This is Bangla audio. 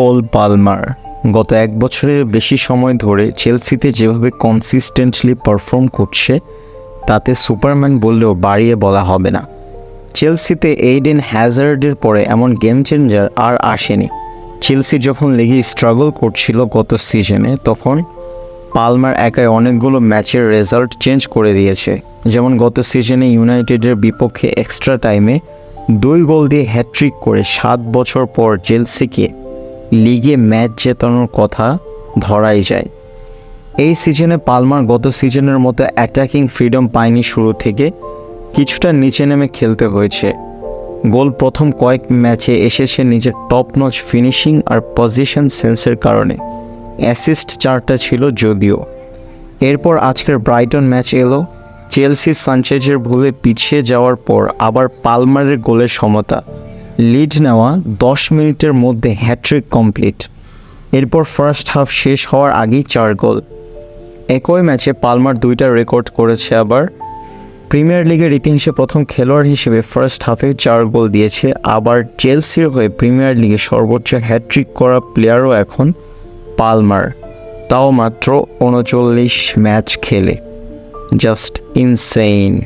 Cole Palmer. গত এক বছরের বেশি সময় ধরে চেলসিতে যেভাবে কনসিস্টেন্টলি পারফর্ম করছে, তাতে সুপারম্যান বললেও বাড়িয়ে বলা হবে না। চেলসিতে এইডেন হ্যাজার্ডের পরে এমন গেম চেঞ্জার আর আসেনি। চেলসি যখন লিগে স্ট্রাগল করছিল গত সিজনে তখন পালমার একাই অনেকগুলো ম্যাচের রেজাল্ট চেঞ্জ করে দিয়েছে। যেমন গত সিজনে ইউনাইটেডের বিপক্ষে এক্সট্রা টাইমে দুই গোল দিয়ে হ্যাট্রিক করে সাত বছর পর চেলসিকে লিগে ম্যাচ জেতানোর কথা ধরাই যায়। এই সিজনে পালমার গত সিজনের মতো অ্যাটাকিং ফ্রিডম পায়নি শুরু থেকে, কিছুটা নিচে নেমে খেলতে হয়েছে। গোল প্রথম কয়েক ম্যাচে এসেছে নিজের টপ নচ ফিনিশিং আর পজিশন সেন্সের কারণে। অ্যাসিস্ট চারটা ছিল যদিও। এরপর আজকের ব্রাইটন ম্যাচ এলো। চেলসি সানচেজের ভুলে পিছিয়ে যাওয়ার পর আবার পালমারের গোলের সমতা। লিড নেওয়া দশ মিনিটের মধ্যে হ্যাট্রিক কমপ্লিট এরপর ফার্স্ট হাফ শেষ হওয়ার আগেই চার গোল। একই ম্যাচে পালমার দুইটা রেকর্ড করেছে আবার। প্রিমিয়ার লিগের ইতিহাসে প্রথম খেলোয়াড় হিসেবে ফার্স্ট হাফে চার গোল দিয়েছে। আবার চেলসির হয়ে প্রিমিয়ার লিগে সর্বোচ্চ হ্যাট্রিক করা প্লেয়ারও এখন পালমার। তাও মাত্র উনচল্লিশ ম্যাচ খেলে। Just insane